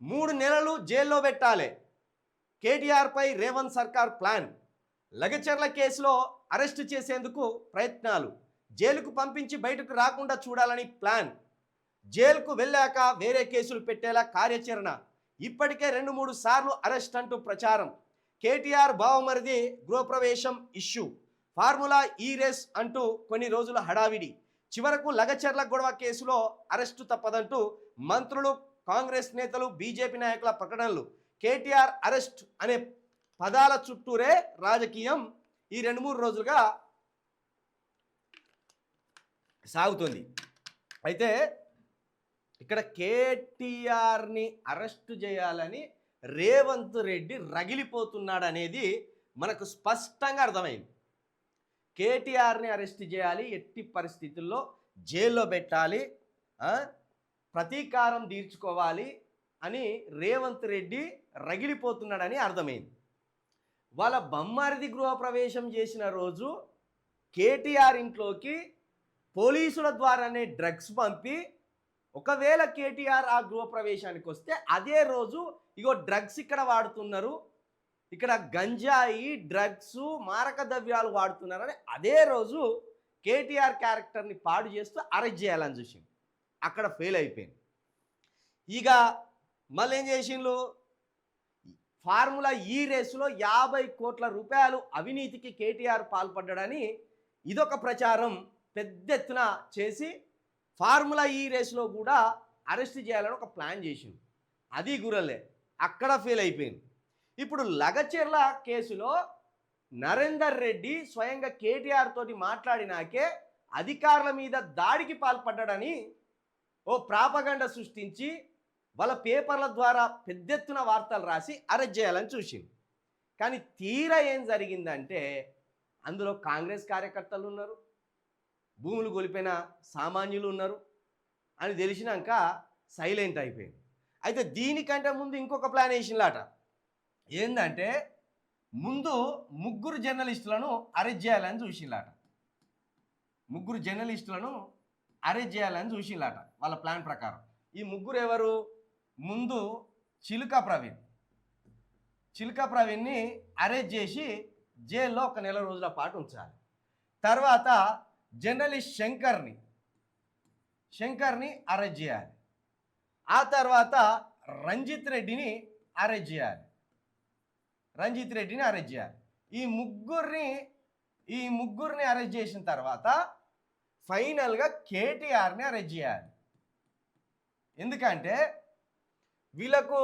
మూడు నెలలు జైల్లో పెట్టాలి. కేటీఆర్పై రేవంత్ సర్కార్ ప్లాన్. లగచర్ల కేసులో అరెస్టు చేసేందుకు ప్రయత్నాలు. జైలుకు పంపించి బయటకు రాకుండా చూడాలని ప్లాన్. జైలుకు వెళ్ళాక వేరే కేసులు పెట్టేలా కార్యాచరణ. ఇప్పటికే రెండు మూడు సార్లు అరెస్ట్ అంటూ ప్రచారం. కేటీఆర్ బావమరిది గృహప్రవేశం ఇష్యూ. ఫార్ములా ఈ రేస్ అంటూ కొన్ని రోజుల హడావిడి. చివరకు లగచర్ల గొడవ కేసులో అరెస్టు తప్పదంటూ మంత్రులు కాంగ్రెస్ నేతలు బీజేపీ నాయకుల ప్రకటనలు కేటీఆర్ అరెస్ట్ అనే పదాల చుట్టూరే రాజకీయం ఈ రెండు మూడు రోజులుగా సాగుతుంది. అయితే ఇక్కడ కేటీఆర్ని అరెస్టు చేయాలని రేవంత్ రెడ్డి రగిలిపోతున్నాడు అనేది మనకు స్పష్టంగా అర్థమైంది. కేటీఆర్ని అరెస్ట్ చేయాలి ఎట్టి పరిస్థితుల్లో జైల్లో పెట్టాలి ప్రతీకారం తీర్చుకోవాలి అని రేవంత్ రెడ్డి రగిలిపోతున్నాడని అర్థమైంది. వాళ్ళ బొమ్మారిది గృహప్రవేశం చేసిన రోజు కేటీఆర్ ఇంట్లోకి పోలీసుల ద్వారానే డ్రగ్స్ పంపి ఒకవేళ కేటీఆర్ ఆ గృహప్రవేశానికి వస్తే అదే రోజు ఇగో డ్రగ్స్ ఇక్కడ వాడుతున్నారు ఇక్కడ గంజాయి డ్రగ్స్ మారక ద్రవ్యాలు వాడుతున్నారని అదే రోజు కేటీఆర్ క్యారెక్టర్ని పాడు చేస్తూ అరెస్ట్ చేయాలని చూసింది అక్కడ ఫెయిల్ అయిపోయింది. ఇక మళ్ళీ ఏం చేసిండ్రు? ఫార్ములా ఈ రేసులో యాభై కోట్ల రూపాయలు అవినీతికి కేటీఆర్ పాల్పడ్డాడని ఇదొక ప్రచారం పెద్ద ఎత్తున చేసి ఫార్ములా ఈ రేసులో కూడా అరెస్ట్ చేయాలని ఒక ప్లాన్ చేసింది అది గురలే అక్కడ ఫెయిల్ అయిపోయింది. ఇప్పుడు లగచెర్ల కేసులో నరేందర్ రెడ్డి స్వయంగా కేటీఆర్ తోటి మాట్లాడినాకే అధికారుల మీద దాడికి పాల్పడ్డాడని ఓ ప్రాపగండ సృష్టించి వాళ్ళ పేపర్ల ద్వారా పెద్ద ఎత్తున వార్తలు రాసి అరెస్ట్ చేయాలని చూసింది. కానీ తీరా ఏం జరిగిందంటే అందులో కాంగ్రెస్ కార్యకర్తలు ఉన్నారు భూములు కోల్పోయిన సామాన్యులు ఉన్నారు అని తెలిసినాక సైలెంట్ అయిపోయింది. అయితే దీనికంటే ముందు ఇంకొక ప్లాన్ వేసిందట ఏంటంటే ముందు ముగ్గురు జర్నలిస్టులను అరెస్ట్ చేయాలని చూసిందట ముగ్గురు జర్నలిస్టులను అరేంజ్ చేయాలని చూసిందట వాళ్ళ ప్లాన్ ప్రకారం. ఈ ముగ్గురు ఎవరు? ముందు చిలుక ప్రవీణ్. చిలుక ప్రవీణ్ని అరెస్ట్ చేసి జైల్లో ఒక నెల రోజుల పాటు ఉంచాలి. తర్వాత జర్నలిస్ట్ శంకర్ని శంకర్ని అరెస్ట్ చేయాలి. ఆ తర్వాత రంజిత్ రెడ్డిని అరెస్ట్ చేయాలి. రంజిత్ రెడ్డిని అరెస్ట్ చేయాలి. ఈ ముగ్గురిని ఈ ముగ్గురిని అరెస్ట్ చేసిన తర్వాత ఫైనల్గా కేటీఆర్ని అరెస్ట్ చేయాలి. ఎందుకంటే వీళ్ళకు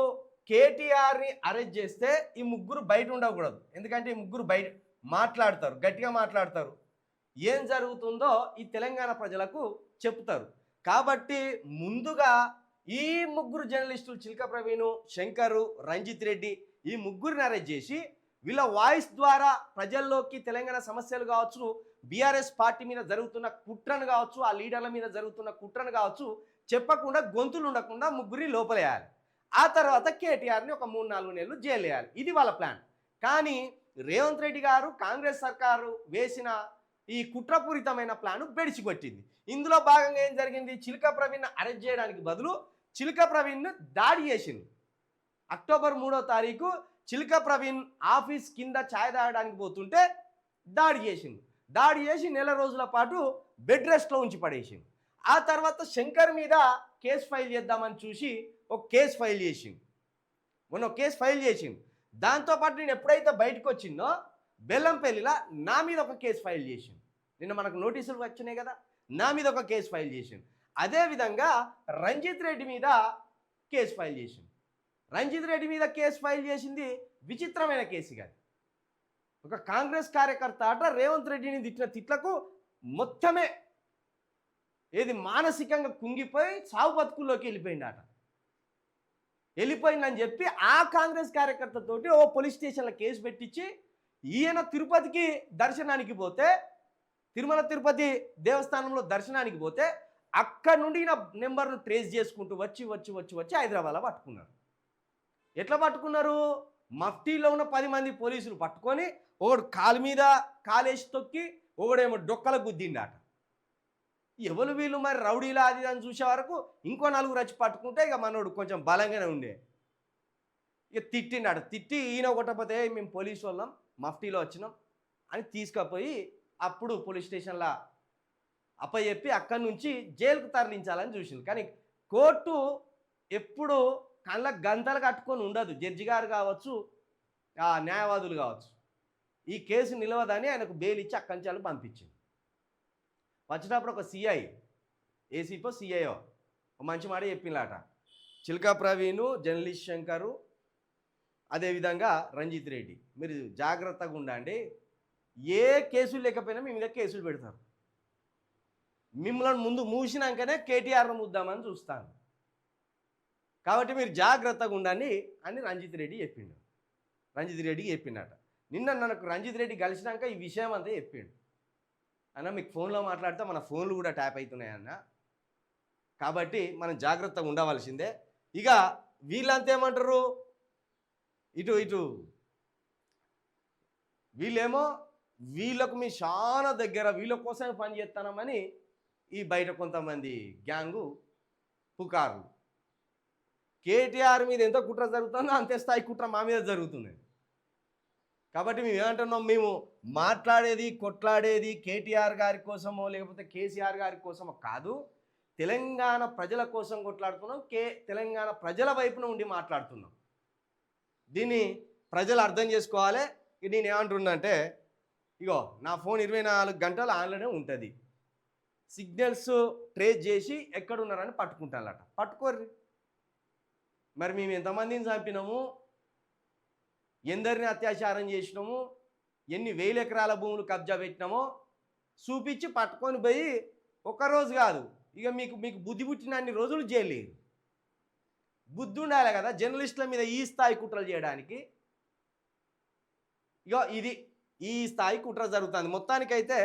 కేటీఆర్ని అరెస్ట్ చేస్తే ఈ ముగ్గురు బయట ఉండకూడదు. ఎందుకంటే ఈ ముగ్గురు బయట మాట్లాడతారు గట్టిగా మాట్లాడతారు. ఏం జరుగుతుందో ఈ తెలంగాణ ప్రజలకు చెప్తారు. కాబట్టి ముందుగా ఈ ముగ్గురు జర్నలిస్టులు చిలక ప్రవీణు శంకరు రంజిత్ రెడ్డి ఈ ముగ్గురిని అరెస్ట్ చేసి వీళ్ళ వాయిస్ ద్వారా ప్రజల్లోకి తెలంగాణ సమస్యలు కావచ్చు బీఆర్ఎస్ పార్టీ మీద జరుగుతున్న కుట్రను కావచ్చు ఆ లీడర్ల మీద జరుగుతున్న కుట్రను కావచ్చు చెప్పకుండా గొంతులు ఉండకుండా ముగ్గురిని లోపలేయాలి. ఆ తర్వాత కేటీఆర్ని ఒక మూడు నాలుగు నెలలు జైలు వేయాలి ఇది వాళ్ళ ప్లాన్. కానీ రేవంత్ రెడ్డి గారు కాంగ్రెస్ సర్కారు వేసిన ఈ కుట్రపూరితమైన ప్లాన్ బెడిచికొట్టింది. ఇందులో భాగంగా ఏం జరిగింది? చిలుక ప్రవీణ్ అరెస్ట్ చేయడానికి బదులు చిలుక ప్రవీణ్ను దాడి చేసింది. అక్టోబర్ మూడో తారీఖు చిలుక ప్రవీణ్ ఆఫీస్ కింద ఛాయ్ తాగడానికి పోతుంటే దాడి చేసింది. దాడి చేసి నెల రోజుల పాటు బెడ్ రెస్ట్లో ఉంచి పడేసింది ఆ తర్వాత శంకర్ మీద కేసు ఫైల్ చేద్దామని చూసి ఒక కేసు ఫైల్ చేసింది మొన్న ఒక కేసు ఫైల్ చేసింది దాంతోపాటు నేను ఎప్పుడైతే బయటకు వచ్చిందో బెల్లంపల్లిలా నా మీద ఒక కేసు ఫైల్ చేసింది నిన్న మనకు నోటీసులు వచ్చినాయి కదా నా మీద ఒక కేసు ఫైల్ చేసింది అదేవిధంగా రంజిత్ రెడ్డి మీద కేసు ఫైల్ చేసింది రంజిత్ రెడ్డి మీద కేసు ఫైల్ చేసింది విచిత్రమైన కేసు కాదు ఒక కాంగ్రెస్ కార్యకర్త అట రేవంత్ రెడ్డిని తిట్టిన తిట్లకు మొత్తమే ఏది మానసికంగా కుంగిపోయి సాగు బతుకుల్లోకి వెళ్ళిపోయిందట. వెళ్ళిపోయిందని చెప్పి ఆ కాంగ్రెస్ కార్యకర్తతోటి ఓ పోలీస్ స్టేషన్లో కేసు పెట్టించి ఈయన తిరుపతికి దర్శనానికి పోతే తిరుమల తిరుపతి దేవస్థానంలో దర్శనానికి పోతే అక్కడ నుండి ఈయన నెంబర్ను ట్రేస్ చేసుకుంటూ వచ్చి వచ్చి వచ్చి వచ్చి హైదరాబాద్లో పట్టుకున్నారు. ఎట్లా పట్టుకున్నారు? మఫ్టీలో ఉన్న పది మంది పోలీసులు పట్టుకొని ఒకడు కాలు మీద కాలేసి తొక్కి ఒకడేమో డొక్కల గుద్దిండాట. ఎవరు వీళ్ళు మరి రౌడీలా అది అని చూసే వరకు ఇంకో నలుగురు వచ్చి పట్టుకుంటే ఇక మనోడు కొంచెం బలంగానే ఉండే. ఇక తిట్టినాడు తిట్టి ఈయన కొట్టకపోతే మేము పోలీసు వాళ్ళం మఫ్టీలో వచ్చినాం అని తీసుకుపోయి అప్పుడు పోలీస్ స్టేషన్లో అప్పచెప్పి అక్కడి నుంచి జైలుకు తరలించాలని చూసింది కానీ కోర్టు ఎప్పుడు కళ్ళ గంతలు కట్టుకొని ఉండదు. జడ్జి గారు కావచ్చు న్యాయవాదులు కావచ్చు. ఈ కేసు నిలవదని ఆయనకు బెయిల్ ఇచ్చి అక్కంచాలు నుంచి పంపించింది. వచ్చినప్పుడు ఒక సిఐ ఏసీపో సిఐఓ మంచి మాట చెప్పిందట చిల్కా ప్రవీణు జర్నలిస్ట్ శంకరు అదేవిధంగా రంజిత్ రెడ్డి. మీరు జాగ్రత్తగా ఉండండి. ఏ కేసులు లేకపోయినా మీ మీద కేసులు పెడతారు. మిమ్మల్ని ముందు మూసినాకనే కేటీఆర్ను ముద్దామని చూస్తాను. కాబట్టి మీరు జాగ్రత్తగా ఉండండి అని రంజిత్ రెడ్డి చెప్పిండు. రంజిత్ రెడ్డికి చెప్పిండట నిన్న నాకు రంజిత్ రెడ్డి కలిసినాక ఈ విషయం అంతా చెప్పిండు. అన్న మీకు ఫోన్లో మాట్లాడితే మన ఫోన్లు కూడా ట్యాప్ అవుతున్నాయన్న కాబట్టి మనం జాగ్రత్తగా ఉండవలసిందే. ఇక వీళ్ళంతా ఏమంటారు? ఇటు ఇటు. వీళ్ళేమో వీళ్ళకు మీ చాలా దగ్గర వీళ్ళ కోసం పని చేస్తానమని ఈ బయట కొంతమంది గ్యాంగు పుకారు కేటీఆర్ మీద ఎంత కుట్ర జరుగుతుందో అంతే స్థాయి కుట్ర మా మీద జరుగుతుంది కాబట్టి మేము ఏమంటున్నాం? మేము మాట్లాడేది కొట్లాడేది కేటీఆర్ గారి కోసమో లేకపోతే కేసీఆర్ గారి కోసమో కాదు. తెలంగాణ ప్రజల కోసం కొట్లాడుతున్నాం కే తెలంగాణ ప్రజల వైపున ఉండి మాట్లాడుతున్నాం. దీన్ని ప్రజలు అర్థం చేసుకోవాలి. నేను ఏమంటున్నా అంటే ఇగో నా ఫోన్ ఇరవై నాలుగు గంటలు ఆన్లైనే ఉంటుంది. సిగ్నల్స్ ట్రేస్ చేసి ఎక్కడున్నారని పట్టుకుంటానట పట్టుకోర్రి. మరి మేము ఎంతమందిని చంపినాము? ఎందరిని అత్యాచారం చేసినాము ఎన్ని వేల ఎకరాల భూములు కబ్జా పెట్టినామో చూపించి పట్టుకొని పోయి ఒక్కరోజు కాదు. ఇక మీకు మీకు బుద్ధి పుట్టిన అన్ని రోజులు జైలు బుద్ధి ఉండాలి కదా జర్నలిస్టుల మీద ఈ స్థాయి కుట్రలు చేయడానికి. ఇక ఇది ఈ స్థాయి కుట్ర జరుగుతుంది. మొత్తానికైతే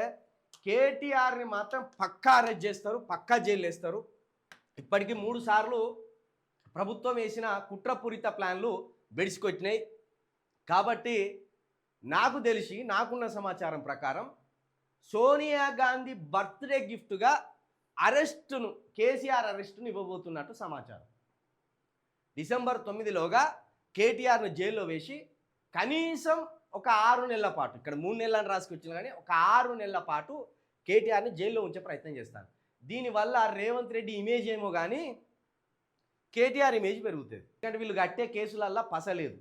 కేటీఆర్ని మాత్రం పక్కా అరెస్ట్ చేస్తారు పక్కా జైలు వేస్తారు. ఇప్పటికీ మూడు సార్లు ప్రభుత్వం వేసిన కుట్రపూరిత ప్లాన్లు బెడిసికొచ్చినాయి కాబట్టి నాకు తెలిసి నాకున్న సమాచారం ప్రకారం సోనియా గాంధీ బర్త్డే గిఫ్ట్గా అరెస్టును కేసీఆర్ అరెస్టును ఇవ్వబోతున్నట్టు సమాచారం. డిసెంబర్ తొమ్మిదిలోగా కేటీఆర్ను జైల్లో వేసి కనీసం ఒక ఆరు నెలల పాటు ఇక్కడ మూడు నెలలని రాసుకొచ్చిన కానీ ఒక ఆరు నెలల పాటు కేటీఆర్ని జైల్లో ఉంచే ప్రయత్నం చేస్తాను. దీనివల్ల రేవంత్ రెడ్డి ఇమేజ్ ఏమో కానీ కేటీఆర్ ఇమేజ్ పెరుగుతుంది. ఎందుకంటే వీళ్ళు కట్టే కేసులల్లా పసలేదు.